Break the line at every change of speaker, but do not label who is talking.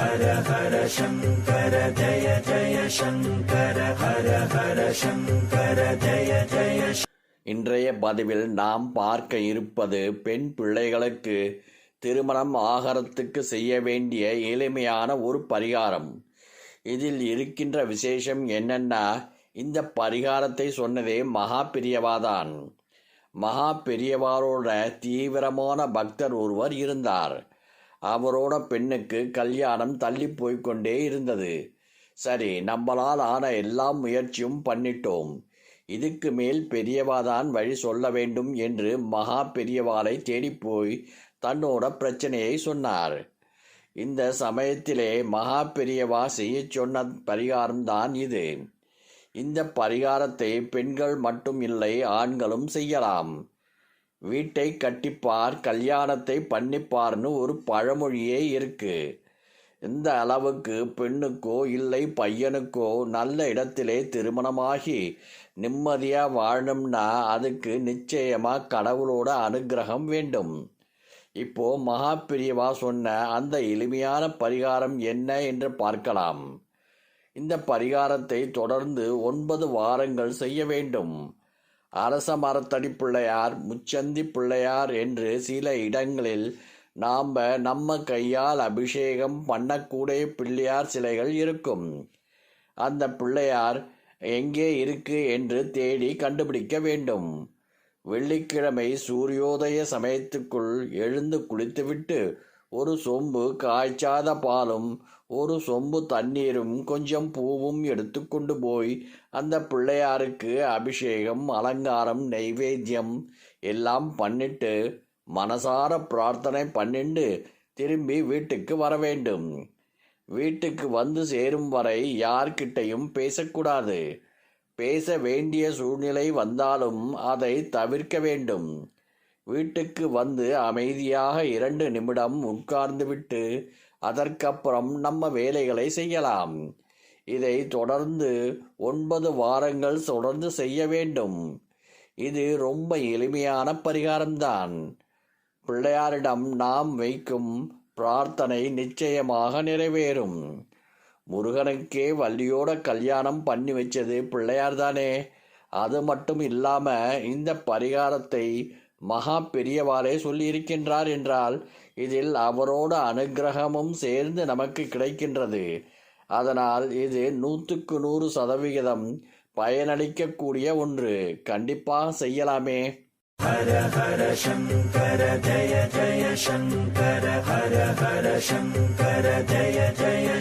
ஹர ஹர சங்கர ஜய ஜய சங்கர ஹர ஹர சங்கர ஜய ஜய
இன்றைய பதிவில் நாம் பார்க்க இருப்பது பெண் பிள்ளைகளுக்கு திருமணம் ஆகரத்துக்கு செய்ய வேண்டிய எளிமையான ஒரு பரிகாரம். இதில் இருக்கின்ற விசேஷம் என்னன்னா இந்த பரிகாரத்தை சொன்னதே மகா பெரியவாதான் மகா பெரியவாரோட தீவிரமான பக்தர் ஒருவர் இருந்தார். அவரோட பெண்ணுக்கு கல்யாணம் தள்ளி போய்க்கொண்டே இருந்தது. சரி நம்மளால் ஆன எல்லா முயற்சியும் பண்ணிட்டோம். இதுக்கு மேல் பெரியவாதான் வழி சொல்ல வேண்டும் என்று மகா பெரியவாளை தேடிப்போய் தன்னோட பிரச்சனையை சொன்னார். இந்த சமயத்திலே மகா பெரியவா செய்யச் சொன்ன பரிகாரம்தான் இது. இந்த பரிகாரத்தை பெண்கள் மட்டும் இல்லை ஆண்களும் செய்யலாம். வீட்டை கட்டிப்பார் கல்யாணத்தை பண்ணிப்பார்னு ஒரு பழமொழியே இருக்கு. இந்த அளவுக்கு பெண்ணுக்கோ இல்லை பையனுக்கோ நல்ல இடத்திலே திருமணமாகி நிம்மதியாக வாழணும்னா அதுக்கு நிச்சயமாக கடவுளோட அனுக்கிரகம் வேண்டும். இப்போ மகாபிரியவா சொன்ன அந்த எளிமையான பரிகாரம் என்ன என்று பார்க்கலாம். இந்த பரிகாரத்தை தொடர்ந்து ஒன்பது வாரங்கள் செய்ய வேண்டும். அரச மரத்தடி பிள்ளையார் முச்சந்தி பிள்ளையார் என்று சில இடங்களில் நாம் நம்ம கையால் அபிஷேகம் பண்ணக்கூடிய பிள்ளையார் சிலைகள் இருக்கும். அந்த பிள்ளையார் எங்கே இருக்கு என்று தேடி கண்டுபிடிக்க வேண்டும். வெள்ளிக்கிழமை சூரியோதய சமயத்துக்குள் எழுந்து குளித்துவிட்டு ஒரு சொம்பு காய்ச்சாத பாலும் ஒரு சொம்பு தண்ணீரும் கொஞ்சம் பூவும் எடுத்துக்கொண்டு போய் அந்த பிள்ளையாருக்கு அபிஷேகம் அலங்காரம் நைவேத்தியம் எல்லாம் பண்ணிட்டு மனசார பிரார்த்தனை பண்ணிண்டு திரும்பி வீட்டுக்கு வர வேண்டும். வீட்டுக்கு வந்து சேரும் வரை யார்கிட்டையும் பேசக்கூடாது. பேச வேண்டிய சூழ்நிலை வந்தாலும் அதை தவிர்க்க வேண்டும். வீட்டுக்கு வந்து அமைதியாக இரண்டு நிமிடம் உட்கார்ந்துவிட்டு அதற்கப்புறம் நம்ம வேலைகளை செய்யலாம். இதை தொடர்ந்து ஒன்பது வாரங்கள் தொடர்ந்து செய்ய வேண்டும். இது ரொம்ப எளிமையான பரிகாரம்தான். பிள்ளையாரிடம் நாம் வைக்கும் பிரார்த்தனை நிச்சயமாக நிறைவேறும். முருகனுக்கே வள்ளியோட கல்யாணம் பண்ணி வச்சது பிள்ளையார் தானே அது மட்டும் இல்லாமல் இந்த பரிகாரத்தை மகா பெரியவாறே சொல்லியிருக்கின்றார் என்றால் இதில் அவரோட அனுக்கிரகமும் சேர்ந்து நமக்கு கிடைக்கின்றது. அதனால் இது நூற்றுக்கு நூறு சதவிகிதம் பயனளிக்கக்கூடிய ஒன்று. கண்டிப்பாக செய்யலாமே.
ஹர ஹர சங்கர ஜய ஜய சங்கர ஹர ஹர சங்கர ஜய ஜய